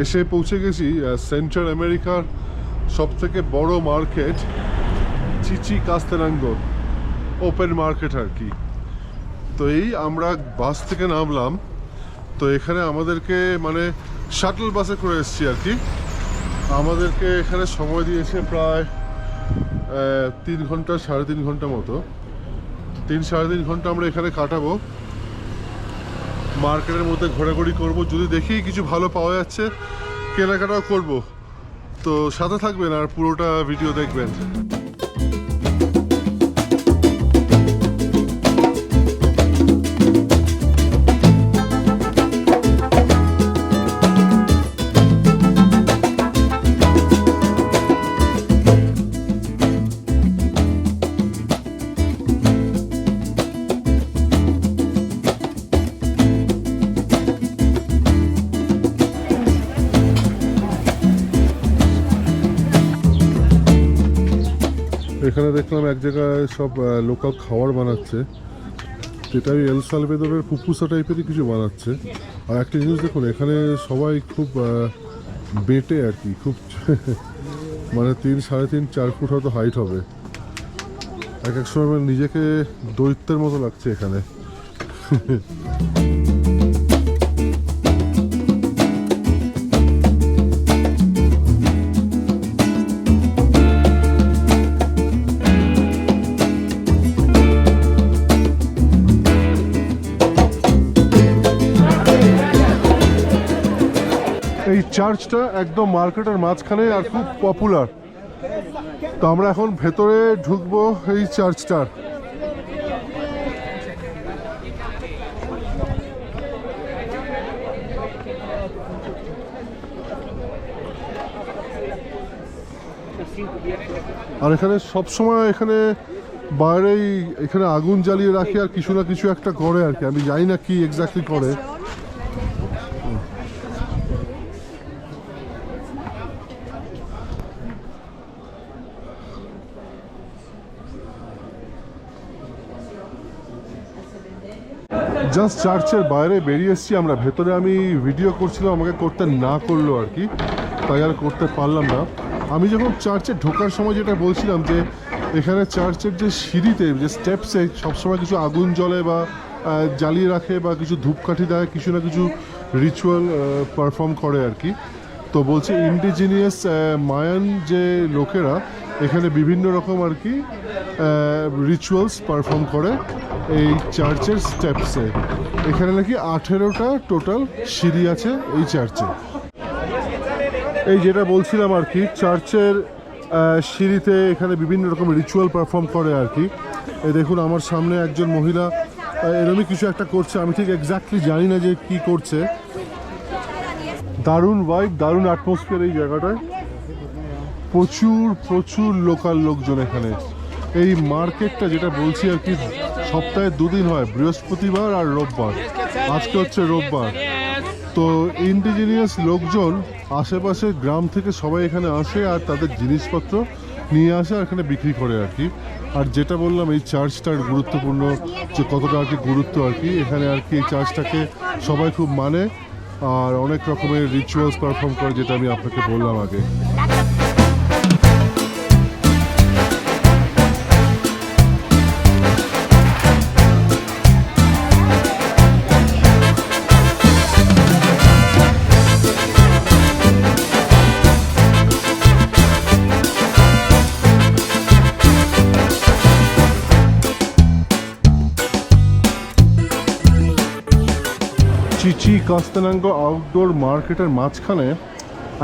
এসে পৌঁছে গেছি সেন্ট্রাল আমেরিকার সব থেকে বড় মার্কেট চিচি কাস্তেরাঙ্গো ওপেন মার্কেট আর কি। তো এই আমরা বাস থেকে নামলাম, তো এখানে আমাদেরকে মানে শাটল বাসে করে এসেছি আর কি। আমাদেরকে এখানে সময় দিয়েছে প্রায় তিন ঘণ্টা সাড়ে তিন ঘণ্টা মতো। তিন সাড়ে তিন ঘণ্টা আমরা এখানে কাটাবো। মার্কেটের মধ্যে ঘোরাঘুরি করব। যদি দেখি কিছু ভালো পাওয়া যাচ্ছে, কেনাকাটাও করব। তো সাথে থাকবেন আর পুরোটা ভিডিও দেখবেন। দেখলাম এক জায়গায় সব লোকাল খাবার বানাচ্ছে। যেটা ওই এল সালভেদরের পুপুসা টাইপেরই কিছু বানাচ্ছে। আর একটা জিনিস দেখুন, এখানে সবাই খুব বেটে আর কি, খুব মানে তিন, সাড়ে তিন, চার ফুট হয়তো হাইট হবে। এক এক সময় আমার নিজেকে দৈত্যের মতো লাগছে এখানে। চার্চটা একদম মার্কেটের মাঝখানে আর খুব পপুলার তো আমরা এখন ভেতরে ঢুকবো এই চার্চটার আর এখানে সবসময় এখানে বাইরেই এখানে আগুন জ্বালিয়ে রাখে আর কিছু না কিছু একটা করে আর কি। আমি জানি না কি এক্স্যাক্টলি করে। জাস্ট চার্চের বাইরে বেরিয়ে এসেছি, আমরা ভেতরে আমি ভিডিও করছিলাম, আমাকে করতে না করল আর কি, তাই আর করতে পারলাম না। আমি যখন চার্চে ঢোকার সময় যেটা বলছিলাম যে, এখানে চার্চের যে সিঁড়িতে, যে স্টেপসে সবসময় কিছু আগুন জ্বলে বা জ্বালিয়ে রাখে বা কিছু ধূপকাঠি দেয়, কিছু না কিছু রিচুয়াল পারফর্ম করে আর কি। তো বলছে ইন্ডিজিনিয়াস মায়ান যে লোকেরা এখানে বিভিন্ন রকম আর কি রিচুয়ালস পারফর্ম করে এই চার্চের স্টেপসে এখানে নাকি আঠেরোটা টোটাল সিঁড়ি আছে এই চার্চে এই যেটা বলছিলাম আর কি চার্চের সিঁড়িতে এখানে বিভিন্ন রকম রিচুয়াল পারফর্ম করে আর কি। দেখুন, আমার সামনে একজন মহিলা এরমই কিছু একটা করছে, আমি ঠিক এক্স্যাক্টলি জানি না যে কি করছে। দারুণ ভাইব দারুণ অ্যাটমসফিয়ার এই জায়গাটায়। প্রচুর প্রচুর লোকাল লোকজন এখানে। এই মার্কেটটা যেটা বলছি আর কি, সপ্তাহে দুদিন হয়, বৃহস্পতিবার আর রোববার। আজকে হচ্ছে রোববার। তো ইন্ডিজিনিয়াস লোকজন আশেপাশে গ্রাম থেকে সবাই এখানে আসে আর তাদের জিনিসপত্র নিয়ে আসে আর এখানে বিক্রি করে আর কি। আর যেটা বললাম, এই চার্চটার গুরুত্বপূর্ণ যে কতটা আর কি গুরুত্ব আর কি, এখানে আর কি এই চার্চটাকে সবাই খুব মানে। আর অনেক রকমের রিচুয়ালস পারফর্ম করে, যেটা আমি আপনাকে বললাম আগে। চিচি, কাস্তানাঙ্গ আউটডোর মার্কেটের মাঝখানে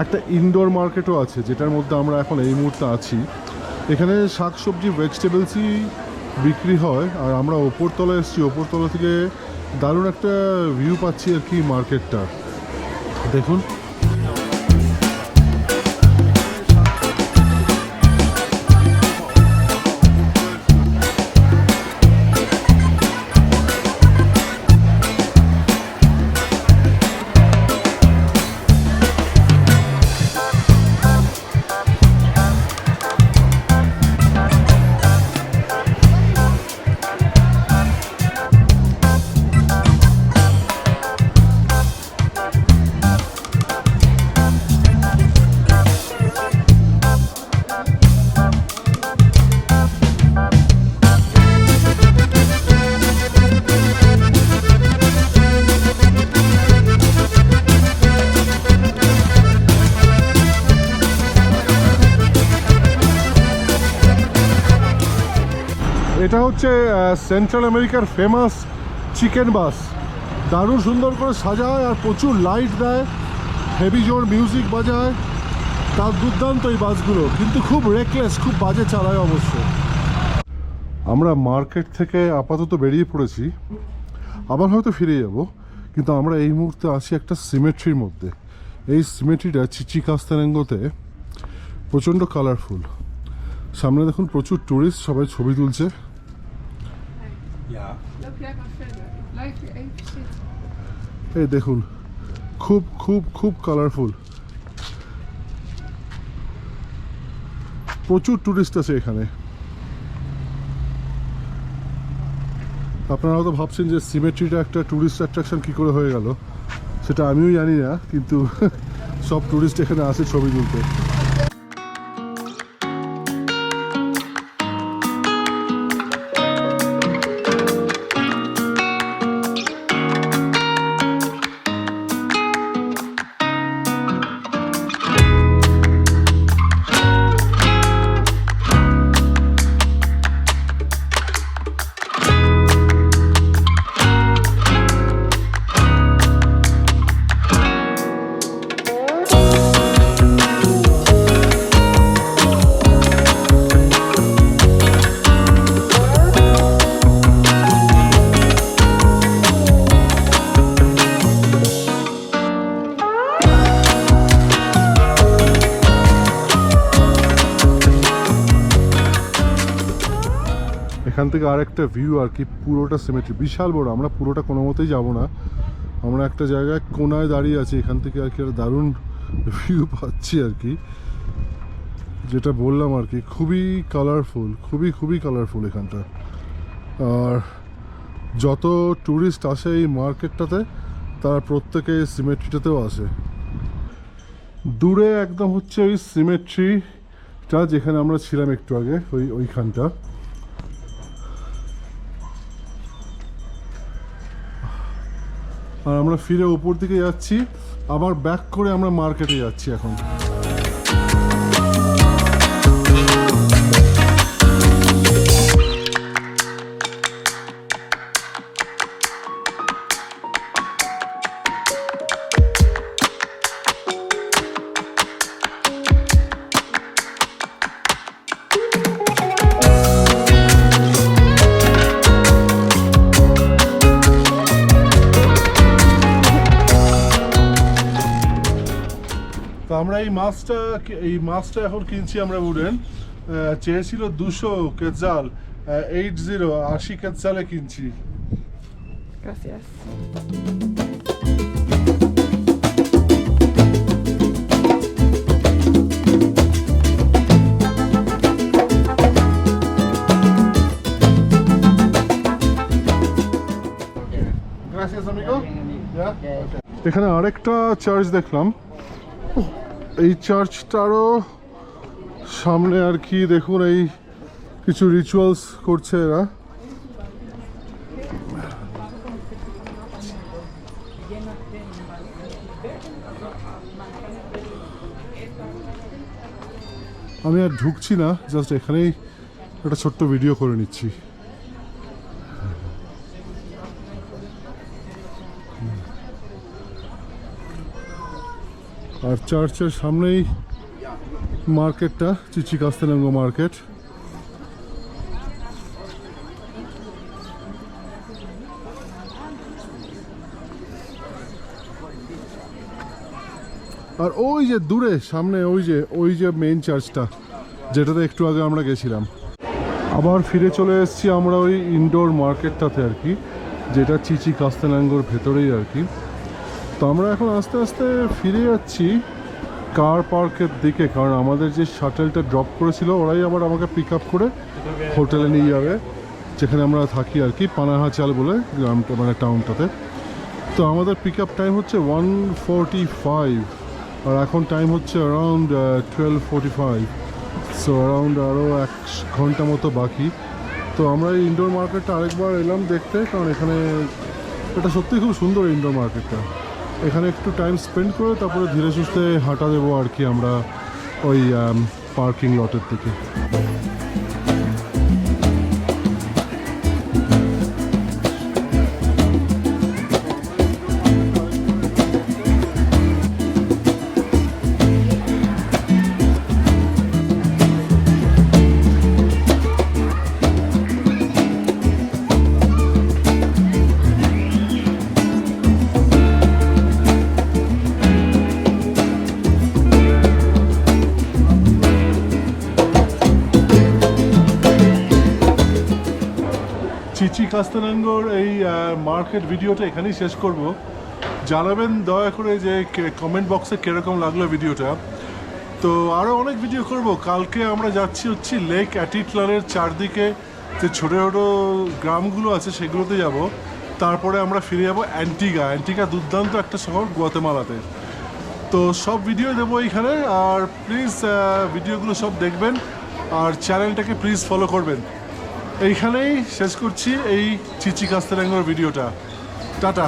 একটা ইনডোর মার্কেটও আছে, যেটার মধ্যে আমরা এখন এই মুহূর্তে আছি। এখানে শাকসবজি ভেজিটেবলসই বিক্রি হয়, আর আমরা ওপরতলা এসেছি। ওপরতলা থেকে দারুণ একটা ভিউ পাচ্ছি আর কি মার্কেটটা দেখুন এটা হচ্ছে সেন্ট্রাল আমেরিকার ফেমাস চিকেন বাস দারুণ সুন্দর করে সাজায় আর প্রচুর লাইট দেয় হেভি জোর মিউজিক বাজায়। তার দুর্দান্ত এই বাসগুলো, কিন্তু খুব রেকলেস খুব বাজে চালায় অবশ্য। আমরা মার্কেট থেকে আপাতত বেরিয়ে পড়েছি। আবার হয়তো ফিরে যাব, কিন্তু আমরা এই মুহূর্তে আছি একটা সিমেট্রির মধ্যে। এই সিমেট্রিটা চিচি কাস্তারেঙ্গোতে প্রচণ্ড কালারফুল সামনে দেখুন প্রচুর টুরিস্ট সবাই ছবি তুলছে। Ja. Loop jij maar verder. Ik blijf hier even zitten. এই দেখুন খুব খুব খুব কালারফুল প্রচুর টুরিস্ট আছে এখানে আপনারা হয়তো ভাবছেন যে সিমেট্রিটা একটা টুরিস্ট অ্যাট্রাকশন কী করে হয়ে গেল সেটা আমিও জানি না কিন্তু সব টুরিস্ট এখানে আসে ছবি তুলতে এখান থেকে আরেকটা ভিউ আর কি, পুরোটা সিমেট্রি বিশাল বড়, আমরা পুরোটা কোনো মতেই যাব না। আমরা একটা জায়গায় কোনায় দাঁড়িয়ে আছি, এখান থেকে আর কি একটা দারুণ ভিউ পাচ্ছি আর কি। যেটা বললাম আর কি, খুবই কালারফুল খুবই খুবই কালারফুল এখানটা। আর যত ট্যুরিস্ট আসে এই মার্কেটটাতে তারা প্রত্যেকে সিমেট্রিটাতেও আসে। দূরে একদম হচ্ছে ওই সিমেট্রিটা যেখানে আমরা ছিলাম একটু আগে, ওই, ওইখানটা। আর আমরা ফিরে ওপর দিকে যাচ্ছি আবার ব্যাক করে আমরা মার্কেটে যাচ্ছি এখন। তো আমরা এই মাছটা এই মাছটা এখন কিনছি আমরা উডেন। চেয়েছিল দুশো কেজাল এইট জিরো আশি কেজালে কিনছি। Gracias. এখানে আরেকটা চার্চ দেখলাম। এই চার্চটারও সামনে আর কি দেখুন, এই কিছু রিচুয়ালস করছে এরা। আমি আর ঢুকছি না জাস্ট এখানেই একটা ছোট্ট ভিডিও করে নিচ্ছি। আর চার্চের সামনেই মার্কেটটা চিচি কাস্তেনাঙ্গ মার্কেট। আর ওই যে দূরে, সামনে ওই যে ওই যে মেইন চার্চটা যেটাতে একটু আগে আমরা গেছিলাম। আবার ফিরে চলে এসেছি আমরা ওই ইনডোর মার্কেটটাতে আর কি, যেটা চিচি কাস্তেনাঙ্গর ভেতরেই আর কি। তো আমরা এখন আস্তে আস্তে ফিরে যাচ্ছি কার পার্কের দিকে, কারণ আমাদের যে শাটেলটা ড্রপ করেছিল, ওরাই আবার আমাকে পিক আপ করে হোটেলে নিয়ে যাবে, যেখানে আমরা থাকি আর কি, পানাহাচাল বলে গ্রামটা মানে টাউনটাতে তো আমাদের পিক আপ টাইম হচ্ছে ওয়ান ফোরটি ফাইভ আর এখন টাইম হচ্ছে around twelve forty five so around আরও এক ঘণ্টা মতো বাকি। তো আমরা এই ইনডোর মার্কেটটা আরেকবার এলাম দেখতে, কারণ এখানে, এটা সত্যিই খুব সুন্দর ইনডোর মার্কেটটা এখানে একটু টাইম স্পেন্ড করে তারপরে ধীরে সুস্থে হাঁটা দেবো আর কি আমরা ওই পার্কিং লটের দিকে। চিচি কাস্তানাঙ্গর এই মার্কেট ভিডিওটা এখানেই শেষ করব। জানাবেন দয়া করে যে কমেন্ট বক্সে কীরকম লাগল ভিডিওটা। তো আরও অনেক ভিডিও করব। কালকে আমরা যাচ্ছি হচ্ছে লেক অ্যাটিটলারের চারদিকে। যে ছোটো ছোটো গ্রামগুলো আছে সেগুলোতে যাব। তারপরে আমরা ফিরে যাব অ্যান্টিগা অ্যান্টিগা দুর্দান্ত একটা শহর গুয়াতেমালাতে। তো সব ভিডিও দেবো এইখানে। আর প্লিজ ভিডিওগুলো সব দেখবেন। আর চ্যানেলটাকে প্লিজ ফলো করবেন। এইখানেই শেষ করছি এই চিচি কাস্তেরাঙ্গর ভিডিওটা। টাটা।